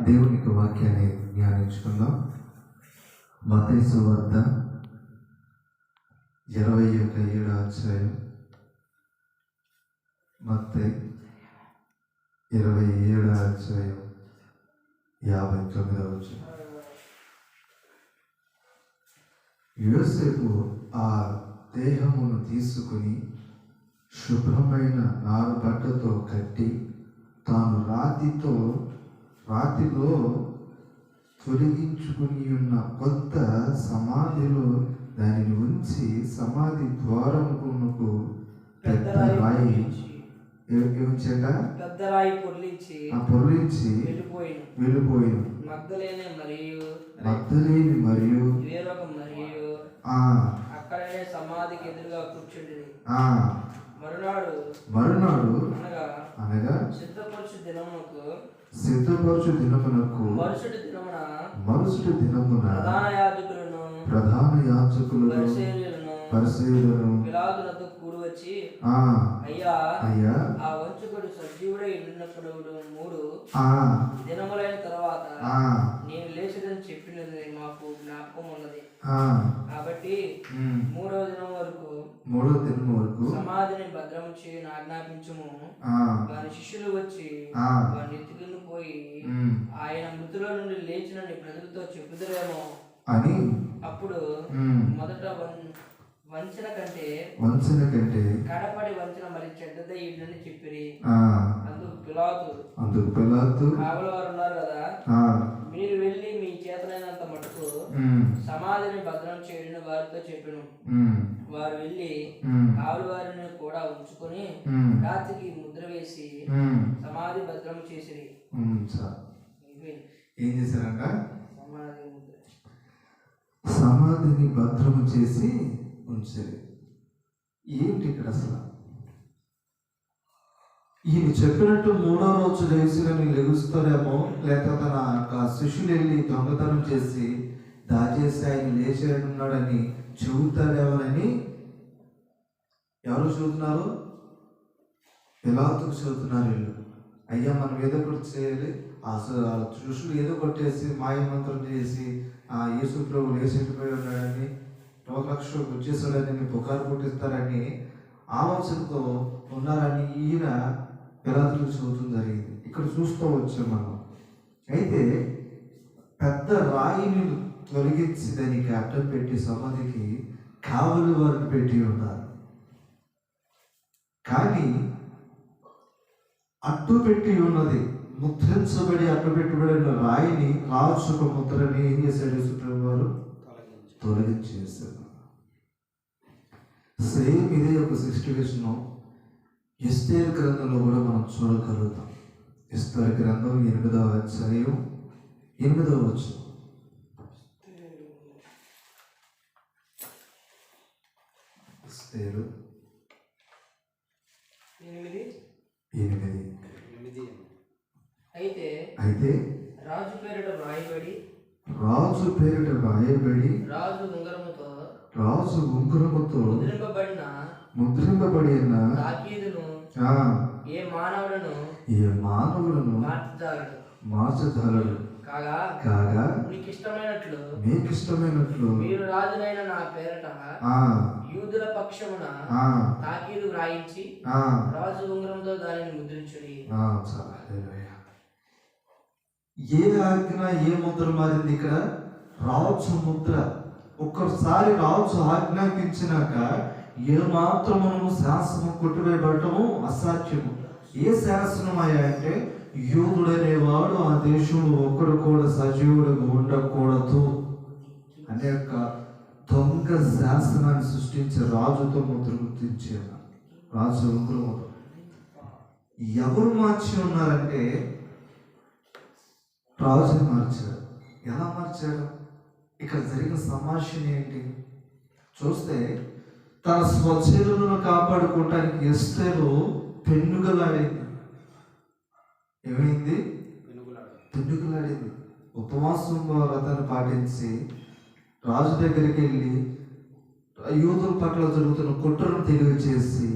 దేవుని యొక్క వాక్యాన్ని ధ్యానించుకుందాం. మతేసు వద్ద ఇరవై ఒక ఏడు అధ్యాయం మత్తై ఇరవై ఏడు అధ్యాయం యాభై తొమ్మిదవ యోసేపు ఆ దేహమును తీసుకుని శుభ్రమైన నారబట్టతో కట్టి తాను రాతితో రాతిలో తొలగించుకుని ఉన్న కొత్త సమాధిలో దానిని ఉంచి సమాధి ద్వారమునకు పెద్ద రాయి ఏ- ఏమించాక పెద్ద రాయి పొర్లించి. ఆ పొరలించి వెళ్ళిపోయిన. వెళ్ళిపోయాను. మగ్ధలేని మరియు మద్దలేని మరియు వేరొక మరియు ఆ అక్కడనే సమాధికి ఎదురుగా కూర్చుండి ఆ మరునాడు మరునాడు అనగా సిద్ధపరచు దినమునకు మరుసటి దినమున మరుసటి దినమున ప్రధాన యాజకులను ప్రధాన యాజకులను పరిశీలను ఆ అయ్యా అయ్యా ఆ వంచకుడు సజీవుడై ఉండినప్పుడు మూడు దినములైన తర్వాత నేను లేచదని చెప్పినది మాకు జ్ఞాపకం ఉన్నది. కాబట్టి. మూడవ దినం వరకు మూడో దినం వరకు సమాధిని భద్రం చేయని ఆజ్ఞాపించము. వారి శిష్యులు వచ్చి ఆ. వారిని ఎత్తుకుని పోయి. ఆయన మృతుల నుండి లేచినని ప్రజలతో చెప్పుదరేమో. అని అప్పుడు. మొదట వంచన కంటే వంచన కంటే కడపడి వంచన మరి చెడ్డదయ్యిందని చెప్పిరి. ఆ. అందుకు పిలాతు అందుకు పిలాతు కావల వారు ఉన్నారు కదా మీరు వెళ్ళి మీ చేతనైనంత మటుకు. సమాధిని భద్రం చేయడం వారితో చెప్పిను. వారు వెళ్ళి. కావలి వారిని కూడా ఉంచుకొని. రాత్రికి ముద్ర వేసి. సమాధి భద్రం చేసిరి. ఇవి ఏం చేశారంట సమాధి ముద్ర సమాధిని భద్రము చేసి ఉంచారు ఏంటి ఇక్కడ అసలు ఈయన చెప్పినట్టు మూడో రోజు లేచుకొని లెగుస్తారేమో లేక తన యొక్క శిష్యులు వెళ్ళి దొంగతనం చేసి దాచేసి ఆయన లేచేయనున్నాడని చెబుతారేమోనని ఎవరు చూస్తున్నారు పిలాతుకు చదువుతున్నారు వీళ్ళు. అయ్యా మనం ఏదో ఒకటి చేయాలి. అసలు వాళ్ళ శిష్యులు ఏదో కొట్టేసి మాయమంత్రం చేసి ఆ యేసు ప్రభు లేచిపోయి ఉన్నాడని లక్ష వచ్చేసాడని పుకారు పుట్టిస్తారని ఆలోచనతో ఉన్నారని ఈయన పిలాతులకు చదువుతుంది జరిగింది. ఇక్కడ చూస్తూ వచ్చాం మనం. అయితే పెద్ద రాయిని తొలగించి దానికి అడ్డం పెట్టి సమాధికి కావలి వారిని పెట్టి ఉన్నారు. కానీ అడ్డు పెట్టి ఉన్నది ముద్రించబడి అడ్డు పెట్టబడిన రాయిని రాజు ఒక ముద్రని ఏం చేశాడు యేసుప్రభు వారు? తొలగించేశారు. సేమ్ ఇదే ఒక సిచ్యువేషన్ ఎస్తేర్ గ్రంథంలో కూడా మనం చూడగలుగుతాం. ఎస్తేర్ గ్రంథం ఎనిమిదవ అధ్యాయం ఎనిమిదవ వచ్చు ఎస్తేరు ఎనిమిది? ఎనిమిది. అయితే అయితే రాజు పేరిట వ్రాయబడి రాజు పేరిట రాయబడి రాజు ఉంగరముతో రాజు ఉంగరముతో ముద్రింపబడిన ముద్రింపబడిన? తాకీదును ఆ, ఏ మానవులను ఏ మానవులను? మార్చగలడు కాగా కాగా మీకు ఇష్టమైనట్లు మీకు ఇష్టమైనట్లు మీరు రాజునైన నా పేరట ఆ. యూదుల పక్షమున ఆ. తాకీదు వ్రాయించి ఆ. రాజు ఉంగరంతో దానిని ముద్రించుడి. ఏ ఆజ్ఞ ఏ ముద్ర మారింది ఇక్కడ? రాజు ముద్ర. ఒక్కసారి రాజు ఆజ్ఞాపించినాక ఏ మాత్రం శాసనం కొట్టివేయబడటము అసాధ్యము. ఏ శాసనం అయ్యా అంటే యూదుడనేవాడు ఆ దేశంలో ఒకడు కూడా సజీవుడుగా ఉండకూడదు అనే యొక్క దొంగ శాసనాన్ని సృష్టించే రాజుతో ముద్ర గుర్తించారు రాజు ముద్ర ఎవరు మార్చి ఉన్నారంటే రాజుని మార్చారు. ఎలా మార్చారు? ఇక్కడ జరిగిన సంభాషణ ఏంటి? చూస్తే తన స్వచరులను కాపాడుకోవటానికి ఎస్తేరు పెన్నుగలాడింది ఏమైంది? పెన్నుగలాడింది ఉపవాసం వ్రతాన్ని పాటించి రాజు దగ్గరికి వెళ్ళి యూదుల పట్ల జరుగుతున్న కుట్రను తెలియచేసి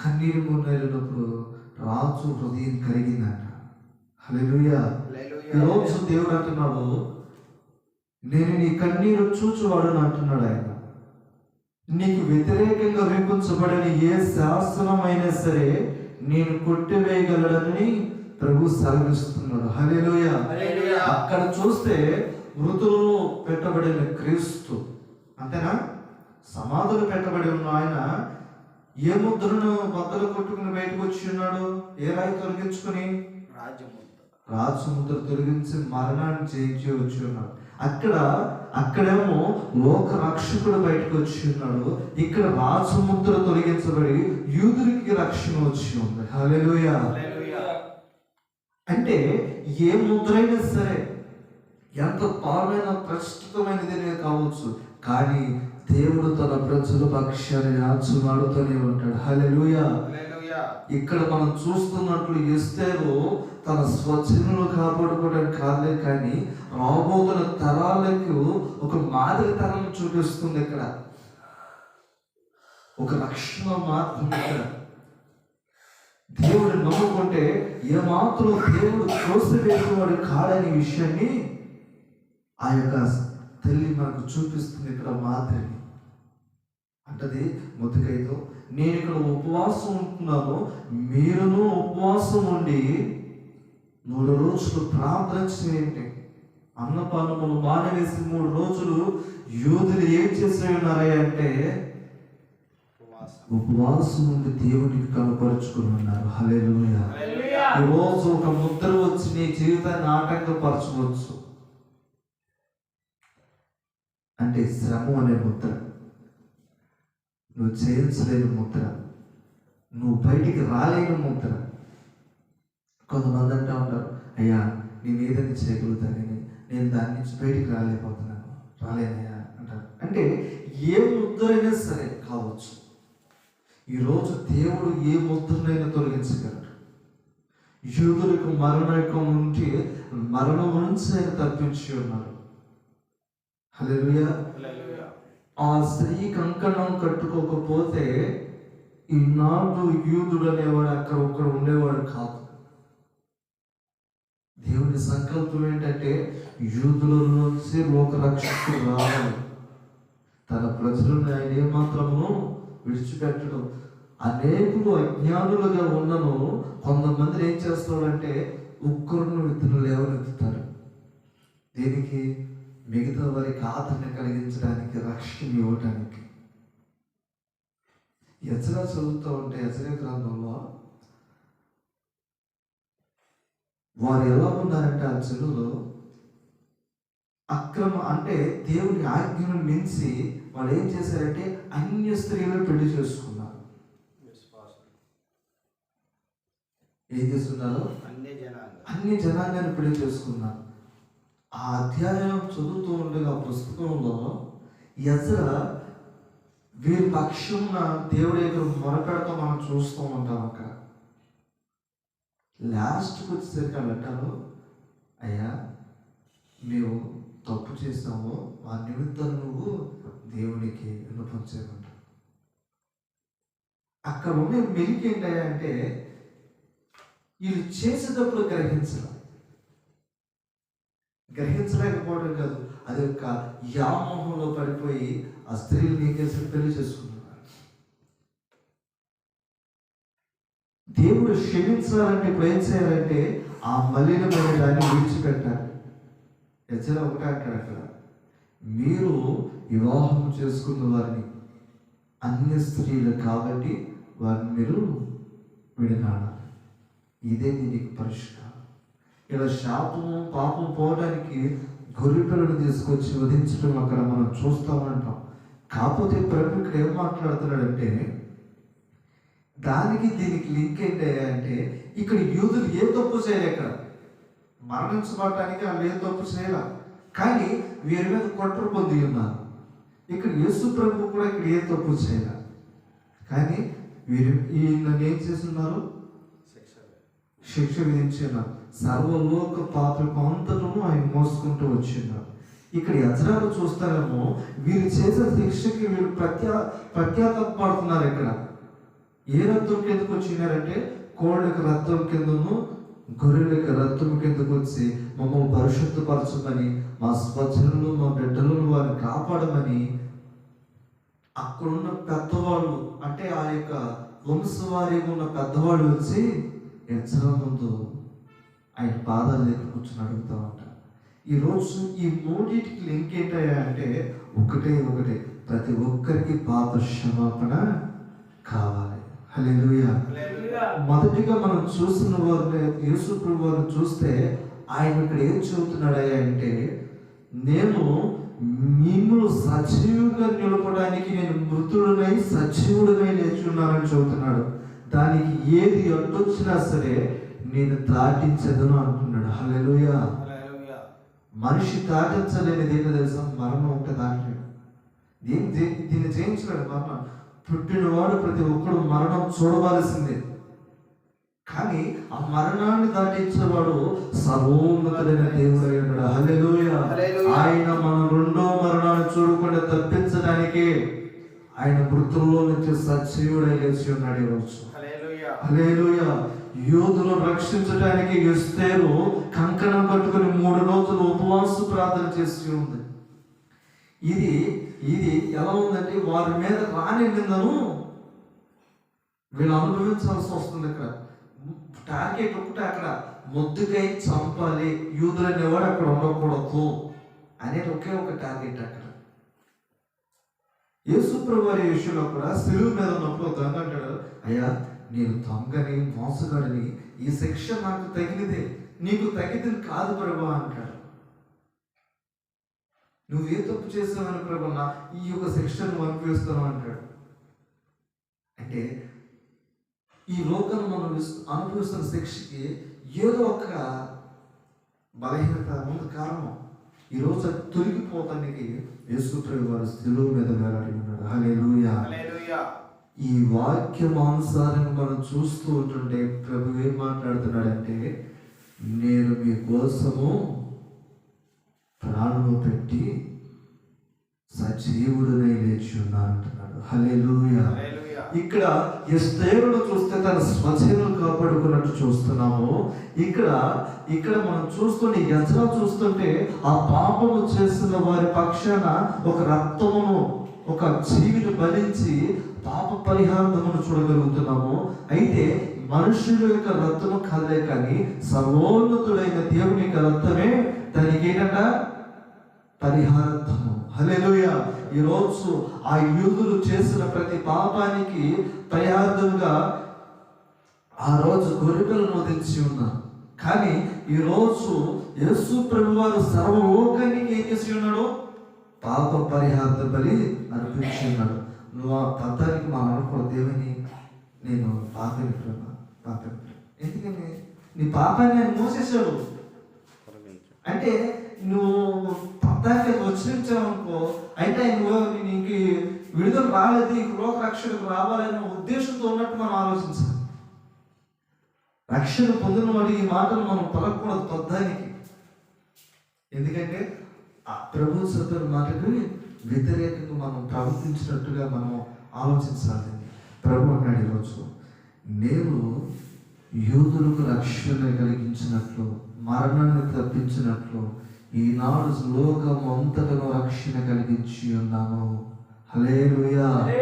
కన్నీరు మున్నెళ్ళినప్పుడు రాజు హృదయం కరిగిందంట. హల్లెలూయా. ఈరోజు దేవుడు అంటున్నాడు నేను నీ కన్నీరు చూచువాడని అంటున్నాడు ఆయన. నీకు వ్యతిరేకంగా రూపించబడిన ఏ శాసనమైనా సరే నేను కొట్టివేయగలడని ప్రభు సెలవిస్తున్నాడు. హల్లెలూయా. అక్కడ చూస్తే మృతులలో పెట్టబడిన క్రీస్తు. అంతేనా? సమాధులు పెట్టబడి ఉన్న ఆయన ఏ ముద్రను బద్దలు కొట్టుకుని బయటకు వచ్చి ఉన్నాడు? ఏ రాయి తొలగించుకుని? రాజు ముద్ర తొలగించి మరణాన్ని జయించి వచ్చి ఉన్నాడు. అక్కడ అక్కడేమో లోక రక్షకుడు బయటకు వచ్చి ఉన్నాడు. ఇక్కడ రాజు ముద్ర తొలగించబడి యూదునికి రక్షణ వచ్చి ఉంది. హల్లెలూయా. అంటే ఏ ముద్రైనా సరే ఎంత పాలైన ప్రస్తుతమైనదినే కావచ్చు. కానీ దేవుడు తన ప్రజల పక్షాన్ని ఆచుమాడుతూనే ఉంటాడు. హల్లెలూయా. ఇక్కడ మనం చూస్తున్నట్లు ఎస్తేరు తన స్వచ్ఛను కాపాడుకోవడానికి కాదులే కానీ రాబోతున్న తరాలకు ఒక మాదిరి తరం చూపిస్తుంది ఇక్కడ. ఒక రక్షణ మార్గం ఇక్కడ. దేవుడు నమ్ముకుంటే ఏమాత్రం దేవుడు త్రోసివేసేవాడు కాడని విషయాన్ని ఆ యొక్క తల్లి మనకు చూపిస్తుంది ఇక్కడ మాదిరిని. అంటది ముద్దుకైతో నేను ఇక్కడ ఉపవాసం ఉంటున్నాను మీరును ఉపవాసం ఉండి మూడు రోజులు ప్రార్థన చేయండి. అన్నపానములు మానవేసి మూడు రోజులు యూదులు ఏం చేసి ఉన్నారా అంటే ఉపవాసం. ఉండి దేవునికి కనపరుచుకుని ఉన్నారు హల్లెలూయా. ఈరోజు ఒక ముద్ర వచ్చి నీ జీవితాన్ని ఆటంకపరచవచ్చు అంటే శ్రమ అనే ముద్ర. నువ్వు చేయించలేని ముద్ర. నువ్వు బయటికి రాలేని ముద్ర. కొంతమంది అంటూ ఉంటారు అయ్యా నేను ఏదైనా చేయగలుగుతానని నేను దాని నుంచి బయటికి రాలేకపోతున్నాను. రాలేనయ్యా అంటారు. అంటే ఏ ముద్రైనా సరే కావచ్చు. ఈరోజు దేవుడు ఏ ముద్రనైనా తొలగించగలడు. యూదులకు మరణం ఉంటే మరణం నుంచి ఆయన తప్పించి ఉన్నారు. ఆ స్త్రీ కంకణం కట్టుకోకపోతే ఈనాడు యూదుడు అనేవాడు అక్కడ ఒక్కడ ఉండేవాడు కాదు. దేవుని సంకల్పం ఏంటంటే యూదుల నుంచి లోక రావడం రావాలి. తన ప్రజలను ఆయన ఏమాత్రము విడిచిపెట్టడం. అనేకులు అజ్ఞానులుగా ఉన్నను కొంతమంది ఏం చేస్తాడంటే ఉక్కురును విత్తులు లేవనెత్తుతారు. దీనికి మిగతా వారికి ఆదరణ కలిగించడానికి రక్షణ ఇవ్వడానికి ఎచ్చరా చదువుతూ ఉంటే ఎచ్చరే గ్రంథంలో వారు ఎలా ఉన్నారంటే ఆ జనులు అక్రమ అంటే దేవుని ఆజ్ఞను మించి వాళ్ళు ఏం చేశారంటే అన్య స్త్రీలను పెళ్ళి చేసుకున్నారు. ఏం చేస్తున్నారు? అన్ని జనాంగ. అన్ని జనాంగాన్ని పెళ్ళి చేసుకున్నారు. ఆ అధ్యాయం చదువుతూ ఉండగా ఆ పుస్తకంలో ఎజర వీరి పక్షమున దేవుడి దగ్గర మొరపెడతా మనం చూస్తూ ఉంటాం అక్కడ లాస్ట్కి వచ్చేసరికి అంటారు అయ్యా మేము తప్పు చేసాము ఆ నిమిత్తం నువ్వు దేవునికి విన్నపం అక్కడ ఉండే మెలికి ఏంటంటే అంటే వీళ్ళు చేసేటప్పుడు గ్రహించడం. గ్రహించలేకపోవడం కాదు అది యొక్క యామోహంలో పడిపోయి ఆ స్త్రీలు నీకేసి పెళ్ళి చేసుకున్నారు దేవుడు క్షమించాలంటే ఇప్పుడు ఏం చేయాలంటే ఆ మలినమైన దాన్ని విడిచిపెట్టాలి. ఎచ్చర ఒకటే అంటాడు అక్కడ. మీరు వివాహం చేసుకున్న వారిని అన్య స్త్రీలు కాబట్టి వారిని మీరు విడనాడాలి ఇదే దీనికి పరిష్కారం. ఇలా శాపము పాపం పోవడానికి గొర్రె పిల్లలు తీసుకొచ్చి వధించడం అక్కడ మనం చూస్తామంటాం కాకపోతే ప్రభు ఇక్కడ ఏం మాట్లాడుతున్నాడంటే దానికి దీనికి లింక్ ఏంటి అంటే ఇక్కడ యూదులు ఏ తప్పు చేయలే ఇక్కడ మరణించబడటానికి వాళ్ళు ఏ తప్పు చేయాల. కానీ వీరి మీద కుట్ర పొంది ఉన్నారు. ఇక్కడ యేసు ప్రభు కూడా ఇక్కడ ఏ తప్పు చేయాల. కానీ వీరు ఈయన ఏం చేస్తున్నారు? శిక్ష శిక్ష విధించినారు సర్వలోక పాపకు అంతటను ఆయన మోసుకుంటూ వచ్చిన్నారు ఇక్కడ యజ్రాలు చూస్తారేమో వీరు చేసే శిక్షకి వీళ్ళు ప్రత్యా ప్రత్యాతపడుతున్నారు ఇక్కడ. ఏ రక్తం కిందకు వచ్చినారంటే కోళ్ళకి రక్తం కిందను గొర్రెలకి రక్తం కిందకు వచ్చి మమ్మల్ని పరిశుద్ధపరచమని మా స్వజనులు మా బిడ్డలను వారిని కాపాడమని అక్కడున్న పెద్దవాళ్ళు అంటే ఆ యొక్క వంశవారీగా ఉన్న పెద్దవాళ్ళు వచ్చి ఎచ్చరం ముందు ఆయన పాదాల దగ్గర కూర్చొని అడుగుతామంట ఉంటారు. ఈరోజు ఈ మూడింటికి లింక్ ఏంటయ్యా అంటే ఒకటే ఒకటే. ప్రతి ఒక్కరికి పాప క్షమాపణ కావాలి. మొదటిగా మనం చూసిన వారిని యేసు ప్రభు వారిని చూస్తే ఆయన ఇక్కడ ఏం చెబుతున్నాడయ్యా అంటే నేను మిమ్మల్ని సజీవుగా నిలపడానికి నేను మృతుడునై సజీవుడనై లేచున్నానని చెబుతున్నాడు. దానికి ఏది అడ్డొచ్చినా సరే నేను దాటించదను అంటున్నాడు. హల్లెలూయా. మనిషి దాటించలేనిది ఏంటో తెలుసా? మరణం ఒకటి దాటలేడు దీన్ని దీన్ని జయించలేడు మరణం. పుట్టినవాడు ప్రతి ఒక్కడు మరణం చూడవలసిందే. కానీ ఆ మరణాన్ని దాటించేవాడు సర్వోన్నతుడైన దేవుడు అయి ఉన్నాడు. హల్లెలూయా. హల్లెలూయా. ఆయన మన రెండో మరణాన్ని చూడకుండా తప్పించడానికి ఆయన మృతుల్లో నుంచి సజీవుడై లేచి ఉన్నాడు ఈరోజు యోధులను రక్షించడానికి ఎస్తేరు కంకణం కట్టుకుని మూడు రోజులు ఉపవాస ప్రార్థన చేసి ఉంది. ఇది ఇది ఎలా ఉందంటే వారి మీద రాని నిందను వీళ్ళు అనుభవించాల్సి వస్తుంది ఇక్కడ టార్గెట్ ఒకటే అక్కడ. ముద్దుకై చంపాలి యూదులు అనేవాడు అక్కడ ఉండకూడదు అనేది ఒకే ఒక టార్గెట్ అక్కడ. యేసుప్రభారి విషయంలో కూడా సిలువు మీద ఉన్నప్పుడు దొంగ అంటాడు అయ్యా నేను దొంగని మోసగాడిని ఈ శిక్ష నాకు తగినదే నీకు తగ్గితే కాదు ప్రభా అంటాడు. నువ్వు ఏ తప్పు చేసావని ప్రభు నా ఈ యొక్క శిక్షను అనుభవిస్తాను అంటాడు. అంటే ఈ లోకం మనం విస్- అనుభవిస్తున్న శిక్షకి ఏదో ఒక బలహీనత ఉంది కారణం. ఈరోజు తొలగిపోతానికి యేసుప్రభు వారు స్థిలువు మీద వేలాడి ఉన్నాడు హల్లెలూయా. ఈ వాక్యమానుసారంగా మనం చూస్తూ ఉంటుంటే ప్రభు ఏం మాట్లాడుతున్నాడంటే నేను మీ కోసము ప్రాణము పెట్టి సజీవుడునై లేచి ఉన్నాను అంటున్నాడు హల్లెలూయా. ఇక్కడ ఎస్తేరును చూస్తే తన స్వజనులు కాపాడుకున్నట్టు చూస్తున్నాము. ఇక్కడ ఇక్కడ మనం చూస్తుంటే యజ్రా చూస్తుంటే ఆ పాపము చేస్తున్న వారి పక్షాన ఒక రక్తమును ఒక జీవిని భరించి పాప పరిహారమును చూడగలుగుతున్నాము. అయితే మనుషుల యొక్క రక్తము కాదే కానీ సర్వోన్నతుడైన దేవుని యొక్క రక్తమే దానికి ఏంటంట? పరిహారార్థము హలెలుయ ఈ రోజు ఆ యూదులు చేసిన ప్రతి పాపానికి పరిహార్థంగా ఆ రోజు గొర్రెలను వదిలించి ఉన్నారు. కానీ ఈ రోజు యేసు ప్రభు వారు సర్వలోకానికి ఏం చేసి ఉన్నాడు? పాప పరిహార్థ బలి అనిపించి ఉన్నాడు. నువ్వు ఆ పద్ధానికి మా అనుకూడదు దేవుని నేను పాత ప్రభా ఎందుకని? నీ పాపాన్ని ఆయన మోసేసాడు అంటే నువ్వు పద్దానికి వచ్చించావనుకో అయితే నువ్వు నీకు విడుదల రాలేదు ఈ లోక రక్షణకు రావాలనే ఉద్దేశంతో ఉన్నట్టు మనం ఆలోచించాలి. రక్షణ పొందిన వాడు ఈ మాటలు మనం పలకూడదు పొద్దానికి ఎందుకంటే ఆ ప్రభు చెప్పిన మాటకు వ్యతిరేకంగా మనం ప్రవర్తించినట్టుగా మనం ఆలోచించాలి. ప్రభు అన్నాడు ఈరోజు నేను యూదులకు రక్షణ కలిగించినట్లు మరణాన్ని తప్పించినట్లు ఈనాడు లోకం అంతటను రక్షణ కలిగించి ఉన్నాము. హల్లెలూయా.